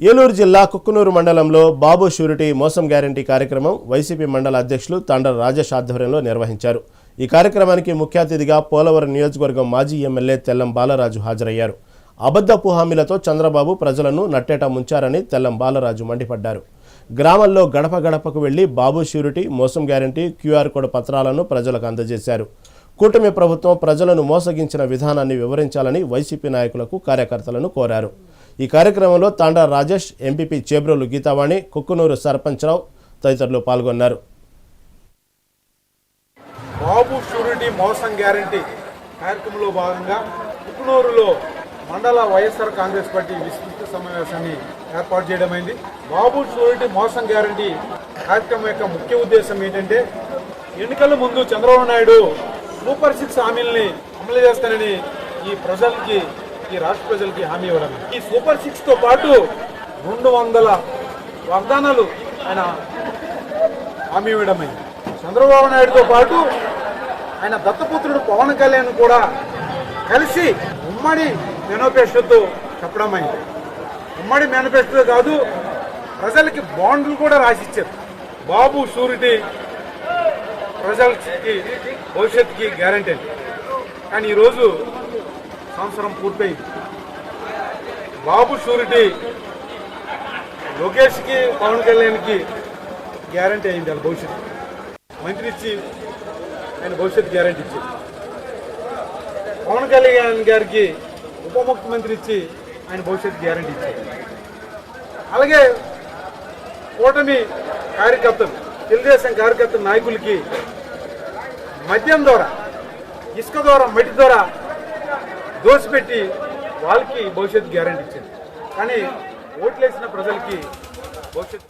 ఏలూరు జిల్లా కుక్కునూరు మండలంలో బాబు షూరిటీ మోసం గ్యారంటీ కార్యక్రమం వైసీపీ మండల అధ్యక్షులు తండ్ర రాజేష్ ఆధ్వర్యంలో నిర్వహించారు. ఈ కార్యక్రమానికి ముఖ్య అతిథిగా పోలవరం నియోజకవర్గం మాజీ ఎమ్మెల్యే తెల్లం బాలరాజు హాజరయ్యారు. అబద్ధపు హామీలతో చంద్రబాబు ప్రజలను నట్టేట ముంచారని తెల్లం బాలరాజు మండిపడ్డారు. గ్రామంలో గడప గడపకు వెళ్ళి బాబు షూరిటీ మోసం గ్యారంటీ క్యూఆర్ కోడ్ పత్రాలను ప్రజలకు అందజేశారు. కూటమి ప్రభుత్వం ప్రజలను మోసగించిన విధానాన్ని వివరించాలని వైసీపీ నాయకులకు కార్యకర్తలను కోరారు. ఈ కార్యక్రమంలో తాండా రాజేష్ ఎంపీపీ చేబ్రోలు గీతావాణి కుక్కునూరు సర్పంచ్రావు తదితరులు పాల్గొన్నారు. బాబు షూరిటీ మోసం గ్యారంటీ కార్యక్రమంలో భాగంగా కుకునూరులో మండల వైఎస్ఆర్ కాంగ్రెస్ పార్టీ విస్తృత సమావేశాన్ని ఏర్పాటు చేయడమైంది. బాబు షూరిటీ మోసం గ్యారంటీ కార్యక్రమం యొక్క ముఖ్య ఉద్దేశం ఏంటంటే ఎన్నికల ముందు చంద్రబాబు నాయుడు సూపర్ సిక్స్ హామీల్ని అమలు చేస్తానని ఈ ప్రజలకి ఈ రాష్ట్ర ప్రజలకి హామీ ఇవ్వడం. ఈ సూపర్ సిక్స్తో పాటు రెండు వందల వాగ్దానాలు ఆయన హామీ ఇవ్వడమైంది చంద్రబాబు నాయుడుతో పాటు ఆయన దత్తపుత్రుడు పవన్ కళ్యాణ్ కూడా కలిసి ఉమ్మడి మేనిఫెస్టోతో చెప్పడమైంది ఉమ్మడి మేనిఫెస్టో కాదు ప్రజలకి బాండ్లు కూడా రాసిచ్చారు. బాబు షూరిటీ ప్రజలకి భవిష్యత్తుకి గ్యారంటీ. కానీ ఈరోజు సంవత్సరం పూర్తయింది. బాబు షూరిటీ లోకేష్కి పవన్ కళ్యాణ్కి గ్యారంటీ అయింది వాళ్ళ భవిష్యత్తు. మంత్రి ఇచ్చి ఆయన భవిష్యత్తు గ్యారంటీ ఇచ్చింది పవన్ కళ్యాణ్ గారికి ఉప ముఖ్యమంత్రి ఇచ్చి ఆయన భవిష్యత్తు గ్యారంటీ ఇచ్చారు అలాగే కూటమి కార్యకర్తలు తెలుగుదేశం కార్యకర్త నాయకులకి మద్యం ద్వారా ఇసుక ద్వారా మట్టి ద్వారా దోసిపెట్టి వాళ్ళకి భవిష్యత్ గ్యారంటీ ఇచ్చింది. కానీ ఓట్లేసిన ప్రజలకి భవిష్యత్